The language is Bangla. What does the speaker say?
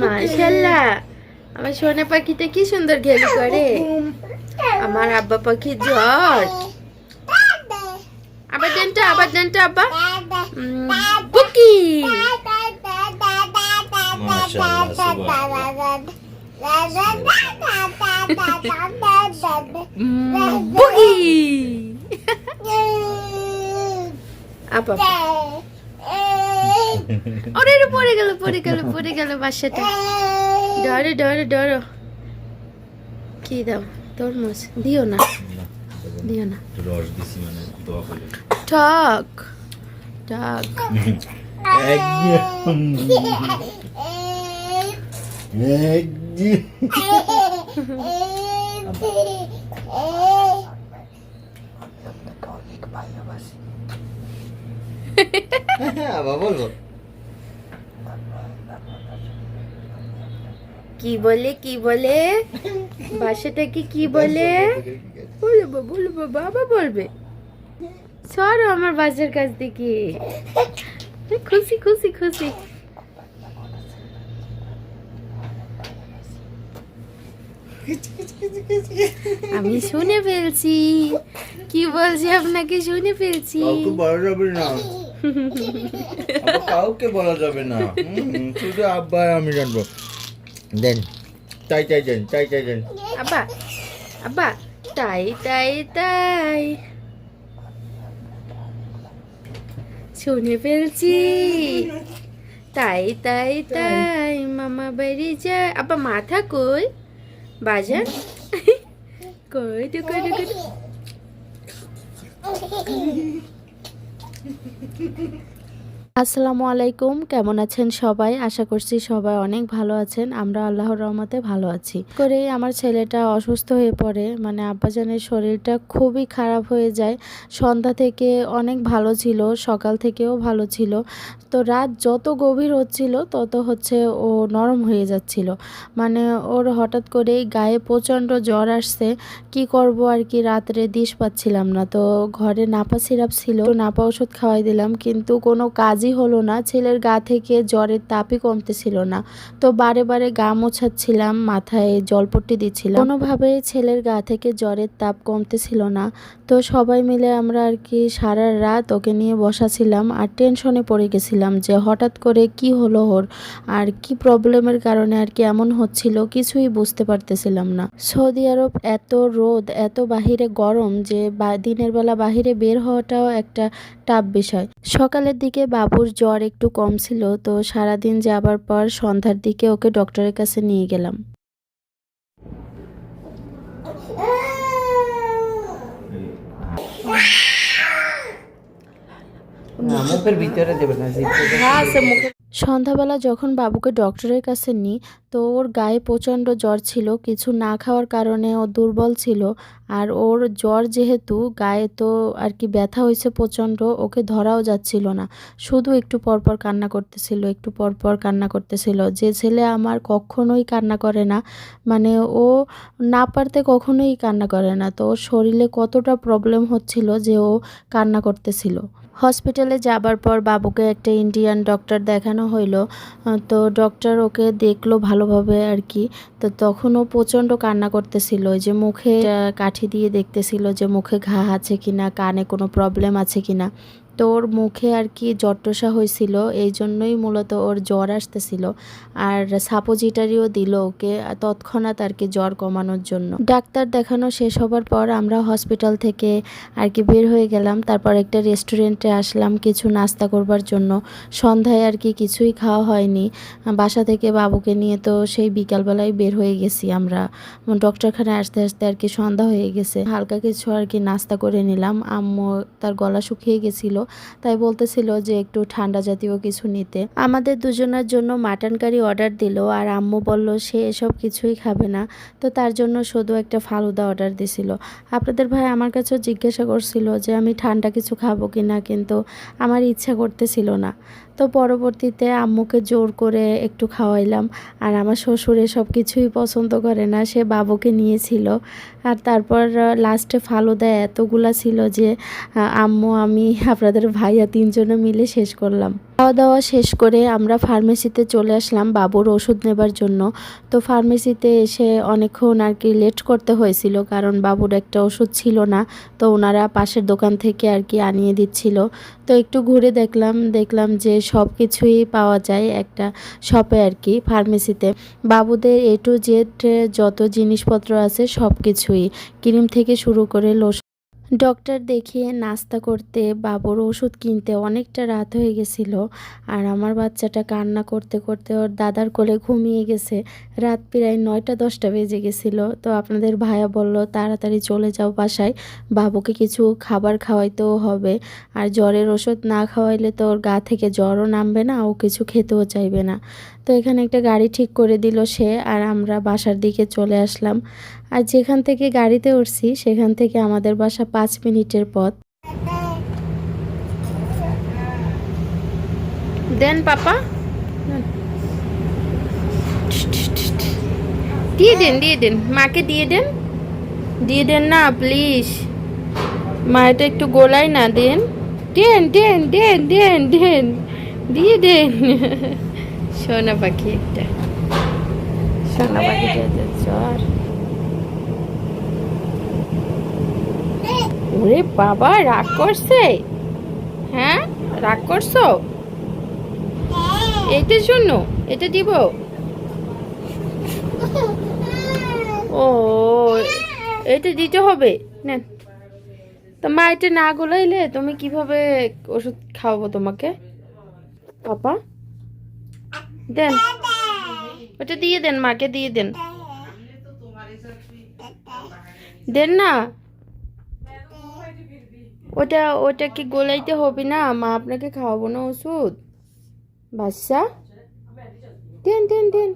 মাশাল্লাহ আমার সোনা পাখিটা কি সুন্দর ঘেলু করে। আমার আব্বা পাখি জট। আবার দেনটা আবার দেনটা আব্বা। বুকি। বুকি। আপা। ওরে রে, পড়ে গেল পড়ে গেল পড়ে গেল বাসাটা। ডরে ডরে ডরো কি দাও? তরমুজ। দিও না। দিও না। রস দিছি মানে দোয়া করে। টক। টক। একদম। একদম। আবার। বলব। কি বলে কি বলে? বাসাটা কি কি বলে? বলব বলব বাবা বলবে। সরো আমার বাসার কাছ থেকে। খুশি খুশি খুশি। আমি শুনে ফেলছি। কি বলছি আপনাকে শুনে ফেলছি। কাউকে বলা যাবে না। শুধু আব্বা, আমি জানব। দেন চাই চাই দেন চাই চাই দেন। আব্বা আব্বা, তাই তাই তাই। শুনে ফেলছি। তাই তাই তাই, মামা বাড়ি যায়। আব্বা, মাথা কই? বাজার? কই টুকু টুকু। フフフフ。আসসালামু আলাইকুম, কেমন আছেন সবাই? আশা করছি সবাই অনেক ভালো আছেন। আমরা আল্লাহর রহমতে ভালো আছি। করে আমার ছেলেটা অসুস্থ হয়ে পড়ে মানে আব্বাজানের শরীরটা খুবই খারাপ হয়ে যায়। সন্ধ্যা থেকে অনেক ভালো ছিল, সকাল থেকেও ভালো ছিল। তো রাত যত গভীর হচ্ছিল, তত হচ্ছে ও নরম হয়ে যাচ্ছিল। মানে ওর হঠাৎ করেই গায়ে প্রচণ্ড জ্বর আসছে। কি করব আর কি, রাত্রে দিশ পাচ্ছিলাম না। তো ঘরে নাপা সিরাপ ছিল নাপা ওষুধ খাওয়াই দিলাম। কিন্তু কোনো কাজই হলো না, ছেলের গা থেকে জ্বরের তাপই কমতেছিল না। তো বারে বারে গা মোছাচ্ছিলাম, মাথায় জলপট্টি দিচ্ছিলাম। কোনোভাবে ছেলের গা থেকে জ্বরের তাপ কমতেছিল না। তো সবাই মিলে আমরা আর কি সারা রাত ওকে নিয়ে বসাছিলাম আর টেনশনে পড়ে গেছিলাম যে হঠাৎ করে কি হলো ওর, আর কি প্রবলেমের কারণে আর কি এমন হচ্ছিল কিছুই বুঝতে পারতেছিলাম না। সৌদি আরব এত রোদ, এত বাহিরে গরম যে দিনের বেলা বাহিরে বের হওয়াটাও একটা টাপ বিষয়। সকালের দিকে বাবুর জ্বর একটু কম ছিল তো সারাদিন যাবার পর সন্ধ্যার দিকে ওকে ডক্টরের কাছে নিয়ে গেলাম। মুখের ভিতরে দেবে না সন্ধ্যাবেলা যখন বাবুকে ডক্টরের কাছে নিই তো ওর গায়ে প্রচণ্ড জ্বর ছিল, কিছু না খাওয়ার কারণে ও দুর্বল ছিল। আর ওর জ্বর যেহেতু, গায়ে তো আর কি ব্যথা হয়েছে প্রচণ্ড, ওকে ধরাও যাচ্ছিল না। শুধু একটু পরপর কান্না করতেছিল, একটু পরপর কান্না করতেছিল। যে ছেলে আমার কখনোই কান্না করে না মানে ও না পারতে কখনোই কান্না করে না। তো ওর শরীরে কতটা প্রবলেম হচ্ছিল যে ও কান্না করতেছিল। হসপিটালে যাবার পর বাবুকে একটা ইন্ডিয়ান ডক্টর দেখানো হইল। তো ডক্টর ওকে দেখল ভালোভাবে আর কি। তো তখনও প্রচণ্ড কান্না করতেছিল যে মুখে কাঠি দিয়ে দেখতেছিল যে মুখে ঘা আছে কিনা, কানে কোনো প্রবলেম আছে কিনা। তো ওর মুখে আর কি জট্টসা হয়েছিল এই জন্যই মূলত ওর জ্বর আসতেছিল। আর সাপোজিটারিও দিল ওকে তৎক্ষণাৎ আর কি জ্বর কমানোর জন্য। ডাক্তার দেখানো শেষ হবার পর আমরা হসপিটাল থেকে আর কি বের হয়ে গেলাম। তারপর একটা রেস্টুরেন্টে আসলাম কিছু নাস্তা করবার জন্য। সন্ধ্যায় আর কি কিছুই খাওয়া হয়নি। বাসা থেকে বাবুকে নিয়ে তো সেই বিকালবেলায় বের হয়ে গেছি আমরা। ডক্টরখানায় আসতে আসতে আর কি সন্ধ্যা হয়ে গেছে। হালকা কিছু আর কি নাস্তা করে নিলাম। আম্মু তার গলা শুকিয়ে গেছিল। তাই বলতেছিল যে একটু ঠান্ডা জাতীয় কিছু নিতে। আমাদের দুজনের জন্য মাটন কারি অর্ডার দিল আর আম্মু বলল, সে এসব কিছুই খাবে না। তো তার জন্য শুধু একটা ফালুদা অর্ডার দিছিল। আপনাদের ভাই আমার কাছেও জিজ্ঞাসা করছিল যে, আমি ঠান্ডা কিছু খাব কি না কিন্তু আমার ইচ্ছা করতেছিল না। তো পরবর্তীতে আম্মুকে জোর করে একটু খাওয়াইলাম। আর আমার শ্বশুরে সব কিছুই পছন্দ করে না, সে বাবুকে নিয়েছিল। আর তারপর লাস্টে ফালুদা এতগুলা ছিল যে আম্মু, আমি, আপনাদের ভাইয়া তিনজনে মিলে শেষ করলাম। খাওয়া দাওয়া শেষ করে আমরা ফার্মেসিতে চলে আসলাম বাবুর ওষুধ নেবার জন্য। তো ফার্মেসিতে এসে অনেকক্ষণ আর কি লেট করতে হয়েছিল কারণ বাবুর একটা ওষুধ ছিল না, তো ওনারা পাশের দোকান থেকে আর কি আনিয়ে দিচ্ছিল। তো একটু ঘুরে দেখলাম দেখলাম যে সব কিছুই পাওয়া যায় একটা শপে আর কি ফার্মেসিতে বাবুদের এ টু জেড যত জিনিসপত্র আছে সব কিছুই ক্রিম থেকে শুরু করে লোশন ডক্টর দেখিয়ে নাস্তা করতে, বাবুর ওষুধ কিনতে অনেকটা রাত হয়ে গেছিল। আর আমার বাচ্চাটা কান্না করতে করতে ওর দাদার কোলে ঘুমিয়ে গেছে। রাত প্রায় নয়টা, দশটা বেজে গেছিল। তো আপনাদের ভাইয়া বলল, তাড়াতাড়ি চলে যাও বাসায়। বাবুকে কিছু খাবার খাওয়াইতেও হবে। আর জ্বরের ওষুধ না খাওয়াইলে তো ওর গা থেকে জ্বরও নামবে না, ও কিছু খেতেও চাইবে না। তো এখানে একটা গাড়ি ঠিক করে দিল সে আর আমরা বাসার দিকে চলে আসলাম। আর যেখান থেকে গাড়িতে উঠছি, সেখান থেকে আমাদের বাসা পাঁচ মিনিটের পথ। দেন পাপা। দিয়ে দেন দিয়ে দেন। মাকে দিয়ে দেন। দিয়ে দেন না প্লিজ মা এটা একটু গোলাই না, দেন। দেন দেন দেন দেন দেন। দিয়ে দেন। সোনা পাখি একটা। সোনা পাখিটা জ্বর। ওরে বাবা, রাগ করছে? হ্যাঁ? রাগ করছ? এইটার জন্য এটা দিব। ও এটা দিতে হবে। নেন তো মা এটা না গোলাইলে তুমি কীভাবে ওষুধ খাওয়াবো তোমাকে? পাপা? দেন। ওটা দিয়ে দেন, মাকে দিয়ে দেন। দেন না। ওটা ওটা কি গোলাইতে হবে না? মা আপনাকে খাওয়াবো না ওষুধ। বাচ্চা দেন দেন দেন।